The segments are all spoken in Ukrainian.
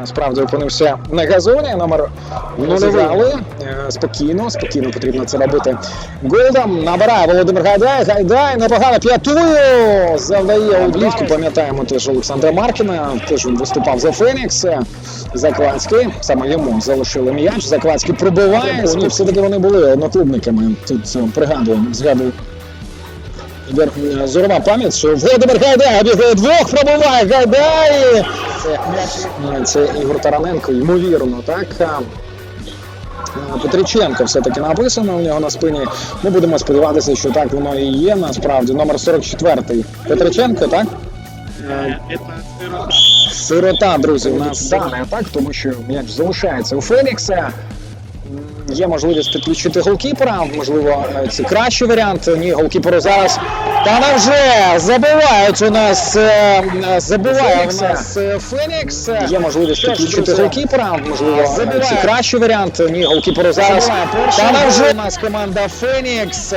насправді опинився на газоні. Номер розіграли. Е, Спокійно, спокійно потрібно це робити. Голдом набирає Володимир Гайдай. Гайдай непогано п'ятую. Завдає облівку. Пам'ятаємо теж Олександра Маркіна. Теж він виступав за Фенікс. Закладський. Саме йому залишили м'яч. Закладський пробиває. Вони все-таки вони були одноклубниками. Тут е, пригадую, згадую. Е, Зорова пам'ять, що Володимир Гайдай обігає двох, пробиває Гайдай. Це, е, це Ігор Тараненко, ймовірно, так. Е, Петриченко все-таки написано у нього на спині. Ми будемо сподіватися, що так воно і є насправді. Номер 44. Петриченко, так? Сирота, друзі, у нас далі, так, тому що м'яч залишається у Фелікса. Є можливість підключити голкіпера, можливо, це кращий варіант. Ні, голкіперу зараз. Та невже забивають у нас е, забиває у нас е, Фенікс. Є можливість підключити голкіпера, можливо, це кращий варіант. Ні, голкіперу зараз. Та невже у нас команда Фенікс.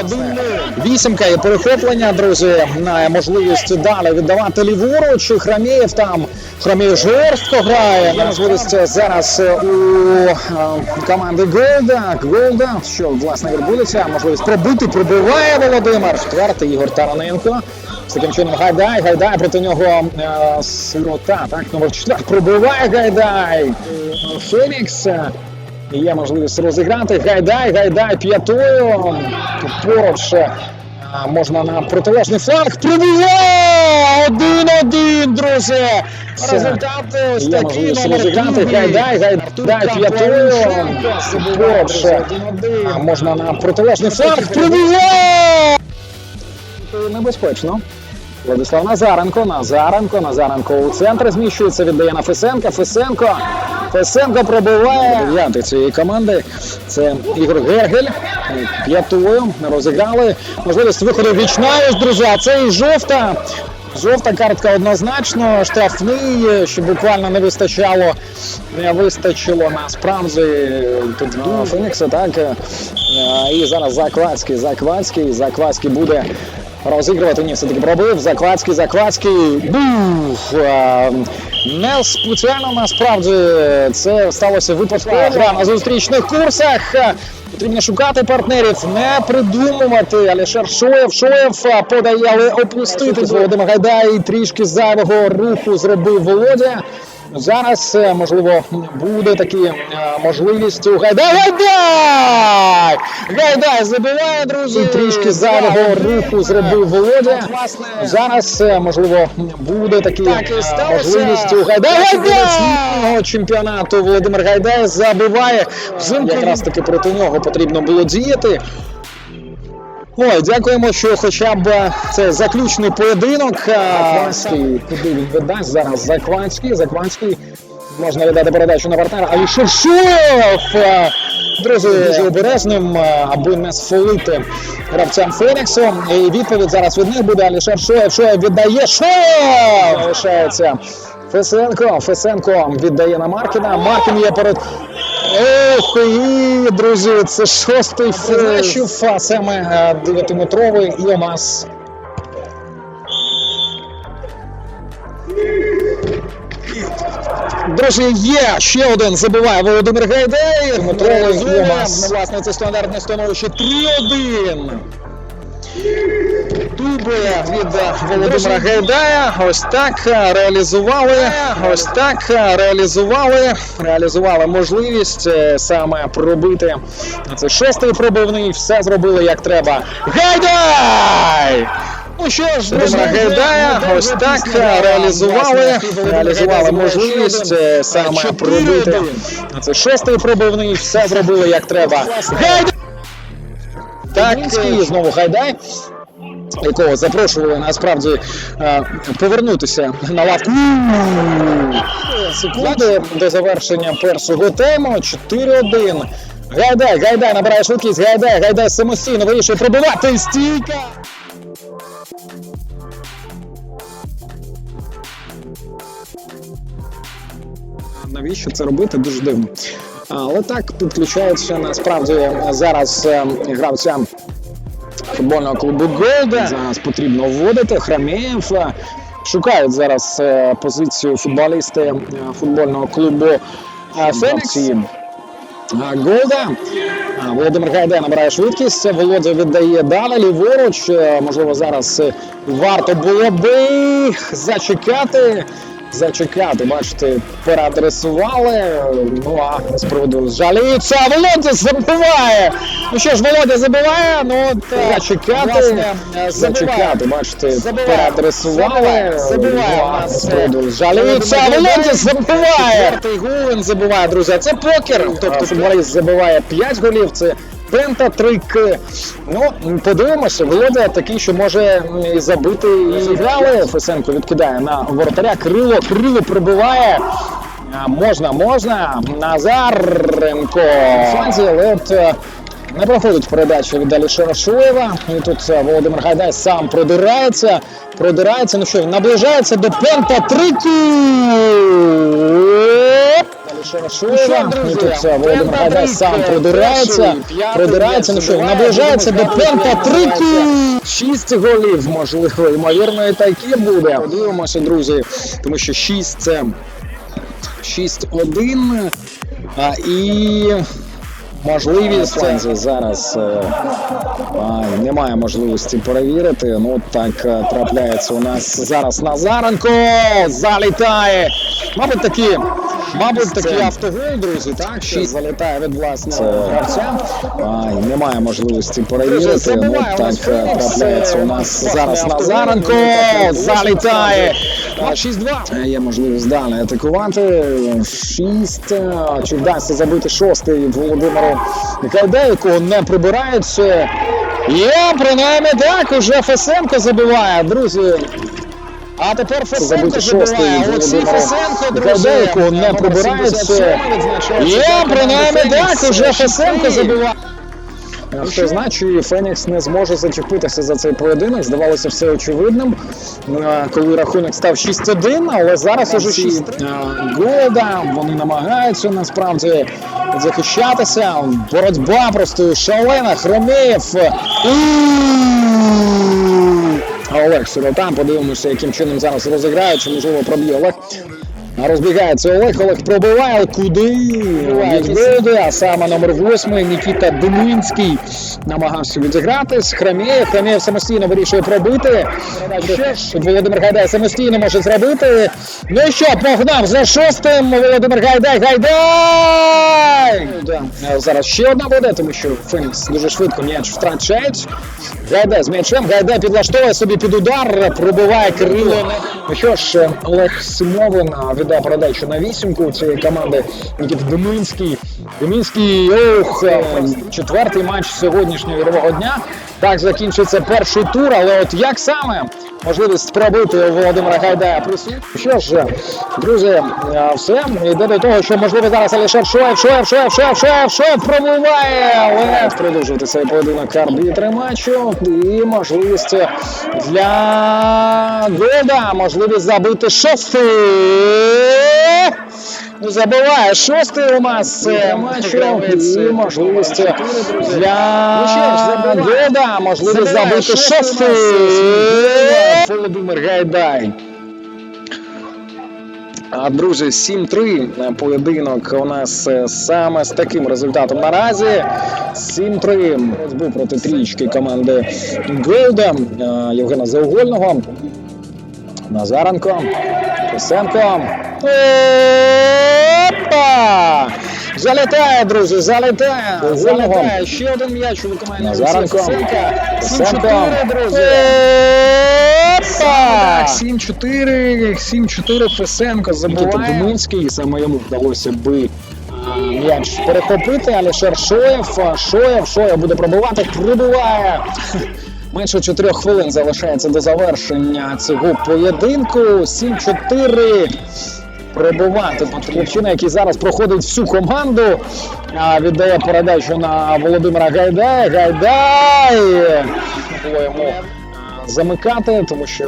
Один вісімка і перехоплення, друзі. Має можливість далі віддавати ліворуч. Храмєєв там. Храмєєв жорстко грає. Є можливість зараз е, у е, команди Голда. Голда, що власне відбудеться. Можливість пробити, пробиває Володимир. Четвертий Ігор Тараненко. З таким чином Гайдай, Гайдай проти нього е, Сирота, так, номер 4. Пробиває Гайдай. Фенікс. е, Є можливість розіграти. Гайдай, Гайдай п'ятою. Поруч е, можна на протилежний фланг. Пробиває! Один-один, друзі! Результат ось Є номер е, а, можна на протилежний фланг. Пробиває! Небезпечно. Владислав Назаренко, Назаренко, Назаренко у центр зміщується, віддає на Фесенка. Фесенко. Фесенко пробиває. Дев'ятий цієї команди. Це Ігор Гергель. П'ятою розіграли. Можливість виходу вічна, друзі. А це і жовта. Жовта картка однозначно, штрафний, що буквально не вистачало, не вистачило насправді тут до Фенікса, так. І зараз Заквацький, Заквацький, Заквацький буде розігрувати. Ні, все-таки пробив. Заквацький, Заквацький. Бух! Не спеціально насправді це сталося випадково. Гра на зустрічних курсах. Потрібно шукати партнерів, не придумувати. Алішер Шоєв, Шоєв подає, але опустити Володимир Гайдай. Трішки зайвого руху зробив Володя. Зараз, е, можливо, буде такі е, можливість у Гайдай. Гайдай! Гайдай забиває, друзі. Трішки зайвого руху зробив Володя. Зараз, е, можливо, буде такі Так і е, можливість у Гайдай. Гайдай! чемпіонату Володимир Гайдай забиває. Взимку якраз таки проти нього потрібно було діяти. Ой, дякуємо, що хоча б це заключний поєдинок. Закванський, куди він віддасть зараз? Закванський, Закванський. Можна віддати передачу на партнера. Але Шершов! Друзі, дуже обережним, аби не сфолити гравцям Феніксу. І відповідь зараз від них буде Алішер Шоєв. Шоєв віддає. Шоєв! Залишається Фесенко. Фесенко віддає на Маркіна. Маркін є перед. Ох, і, друзі, це шостий флешів, а саме е, дев'ятиметровий і омас. Друзі, є ще один забиває Володимир Гайдай. Метровий і у нас. Власне, це стандартне становище 3-1. Туби від Володимира Гайдая. Ось так реалізували. Ось так реалізували. Реалізували можливість е, саме пробити. Це шостий пробивний. Все зробили як треба. Гайдай! Ну що ж, Володимира Гайдая, ось так реалізували. Реалізували можливість е, саме пробити. Це шостий пробивний. Все зробили як треба. Гайдай! Так, і знову Гайдай. Якого запрошували насправді е, повернутися на лавку. Секунди до завершення першого тайму. 4-1. Гайдай, Гайдай набирає швидкість. Гайдай, Гайдай самостійно вирішує пробивати. Стійка. Навіщо це робити? Дуже дивно. Але так підключаються насправді зараз е, гравцям футбольного клубу Голда. Зараз потрібно вводити Храмєєв. е, шукають зараз е, позицію футболісти е, футбольного клубу е, Фенікс. Е, Голда. Володимир Гайдай набирає швидкість. Володя віддає далі ліворуч. Е, Можливо, зараз е, варто було би зачекати. Зачекати, бачите, переадресували. Ну а з приводу жаліються. Володя забиває. Ну що ж, Володя забиває, ну от, е, зачекати, власне, е, зачекати, бачите, переадресували. Забиває Ну, а з приводу жаліються. Володя забиває. Четвертий гол він забиває, друзі. Це покер. Тобто футболіст забиває 5 голів. Це пентатрик. Ну, подивимося. Володя такий, що може і забити і грали. Фесенко відкидає на воротаря. Крило, крило прибиває. Можна, можна. Назаренко. Фанзі, але от е, не проходить передача від Алішера Шуєва. І тут е, Володимир Гайдай сам продирається. Продирається. Ну що, наближається до пентатрику. Шуєва. І тут е, Володимир Гайдай сам продирається. Продирається. Ну що, наближається до пентатрику. Шість голів, можливо, ймовірно, і таке буде. Подивимося, друзі, тому що шість це 6-1. А, і можливість це зараз е, а, немає можливості перевірити. Ну так е, трапляється у нас зараз Назаренко залітає. Мабуть, такі. Мабуть, такий автогол, друзі, так? Що залітає від власного гравця. А, і немає можливості перевірити. Ну, забиває от у нас так е, трапляється у е, нас зараз. Назаренко. Ну, Залітає. 6-2. Є можливість далі атакувати. 6. Чи вдасться забити шостий Володимиру Гайдай, якого не прибирається. Є, принаймні так, уже Фесенко забиває, друзі. А тепер Фесенко забиває. Олексій Фесенко, друзі. Не Номер прибирається. Є, принаймні так, уже Фесенко 6-3. забиває. Хто знає, чи Фенікс не зможе зачепитися за цей поєдинок. Здавалося все очевидним, коли рахунок став 6-1, але зараз уже 6 Голда. Вони намагаються насправді захищатися. Боротьба просто шалена. Хромеєв. А Олег Сирота. Подивимося, яким чином зараз розіграє, чи можливо проб'є Олег. Розбігається Олег, Олег пробиває. Куди? Відбуде, а саме номер 8 Нікіта Думинський намагався відігратись. Храмєєв, Храмєєв самостійно вирішує пробити. Тут Володимир Гайдай самостійно може зробити. Ну і що, погнав за шостим Володимир Гайдай, Гайдай! Да. Е, Зараз ще одна буде, тому що Фенікс дуже швидко м'яч втрачають. Гайдай з м'ячем, Гайдай підлаштовує собі під удар, пробиває Кирило. Ну що ж, е, Олег Симовин віддав передачу на вісімку цієї команди. Нікіт Деминський. Деминський, ох, е, четвертий матч сьогоднішнього ігрового дня. Так закінчиться перший тур, але от як саме можливість пробити Володимира Гайдая присутня. Що ж, друзі, е, все йде до того, що можливо зараз Алішер Шоєв, Шоєв, Шоєв, Шоєв, Шоєв, Шоєв пробиває, але продовжувати цей поєдинок арбітри матчу і можливість для Голда, можливість забити шостий. Ну, забиває шостий у нас е, матчу і можливість для. Голда, можливість забити шостий Володимир Гайдай. А, Друзі, 7-3 поєдинок у нас е, саме з таким результатом наразі. 7-3 розбив проти трічки команди Голда е, Євгена Заугольного. Назаренко. Косенко. Опа! Залітає, друзі, залітає. Залітає. Ще один м'яч у виконанні Назаренко. Косенка. 7-4, друзі. Опа! 7-4, 7-4 Фесенко забиває. Нікіта Думинський, саме йому вдалося би м'яч перехопити, Алішер Шоєв, Шоєв, Шоєв буде пробивати, прибиває. Менше 4 хвилин залишається до завершення цього поєдинку. 7-4. Пробивати Хлопчина, який зараз проходить всю команду. Віддає передачу на Володимира Гайдая. Гайдай! Було йому замикати, тому що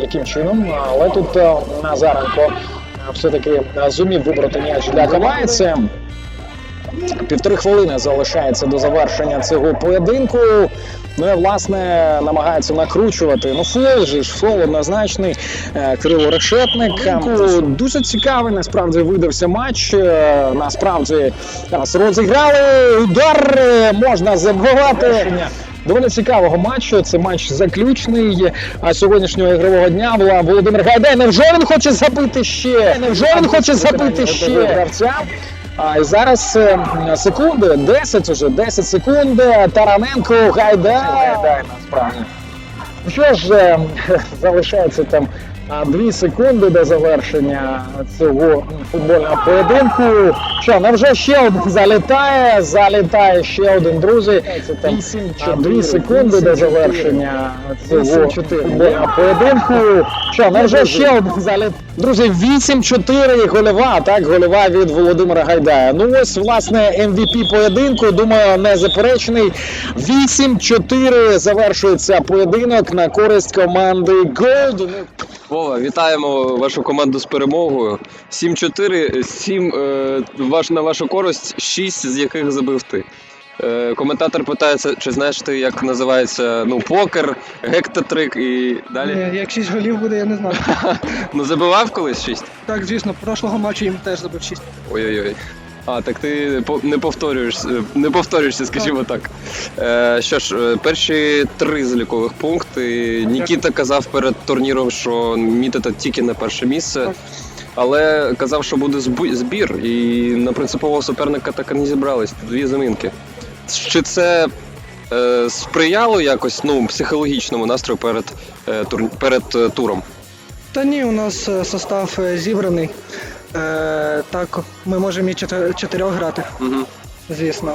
яким чином, але тут Назаренко все-таки зумів вибрати м'яч для Кавайця. Півтори хвилини залишається до завершення цього поєдинку. Ну і власне намагається накручувати. Ну, фол же ж, фол однозначний. Е, Кирило Решетник. Ну, Дуже цікавий насправді видався матч. Е, Насправді зараз розіграли. Удар е, можна забивати. Доволі цікавого матчу. Це матч заключний а сьогоднішнього ігрового дня була Володимир Гайдай. Невже він хоче забити ще? Невже він хоче забити ще гравця? А і зараз е, секунди, 10 уже, 10 секунд. Тараненко, гайда. Гайдай насправді. Ну Що ж, е, залишається там дві секунди до завершення цього футбольного поєдинку. Що, невже ще один залітає? Залітає ще один, друзі. Це там дві секунди до завершення цього футбольного поєдинку. Що, невже ще один залітає? Друзі, 8-4 гольова, так, гольова від Володимира Гайдая. Ну ось, власне, MVP поєдинку, думаю, незаперечний. 8-4 завершується поєдинок на користь команди Gold. Вова, вітаємо вашу команду з перемогою. 7-4, 7 е, ваш, на вашу користь, 6 з яких забив ти. Е, коментатор питається, чи знаєш ти, як називається ну, покер, гектатрик і далі. Ні, Як 6 голів буде, я не знаю. Ну забивав колись 6? Так, звісно, прошлого матчу їм теж забив 6. Ой-ой-ой. А, так ти не повторюєшся, не повторюєшся, скажімо так. Е, що ж, е, перші три залікових пункти. Нікіта казав перед турніром, що мітите тільки на перше місце. Але казав, що буде збір, і на принципового суперника так і не зібрались. Дві замінки. Чи це е, сприяло якось ну, психологічному настрою перед, е, тур, перед е, туром? Та ні, у нас е, состав е, зібраний. Е, так, ми можемо і чотирьох грати, Угу. звісно.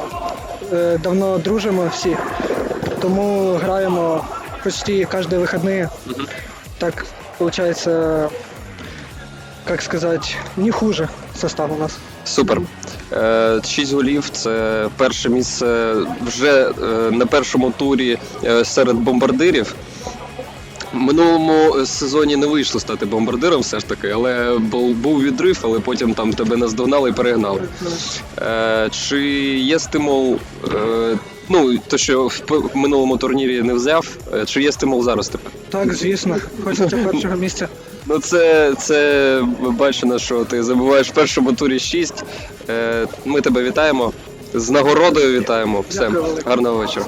Е, давно дружимо всі, тому граємо почти кожні вихідні. Мгм. Так, виходить, як сказати, не хуже состав у нас. Супер. Е, Шість голів це перше місце вже е, на першому турі е, серед бомбардирів. Минулому сезоні не вийшло стати бомбардиром, все ж таки, але був, був відрив, але потім там тебе наздогнали і перегнали. Е, Чи є стимул, е, ну то що в минулому турнірі не взяв, е, чи є стимул зараз тепер? Так, звісно, хочеться першого місця. Ну, це, це бачено, що ти забуваєш в першому турі 6. Е, ми тебе вітаємо. З нагородою вітаємо. Все, гарного вечора.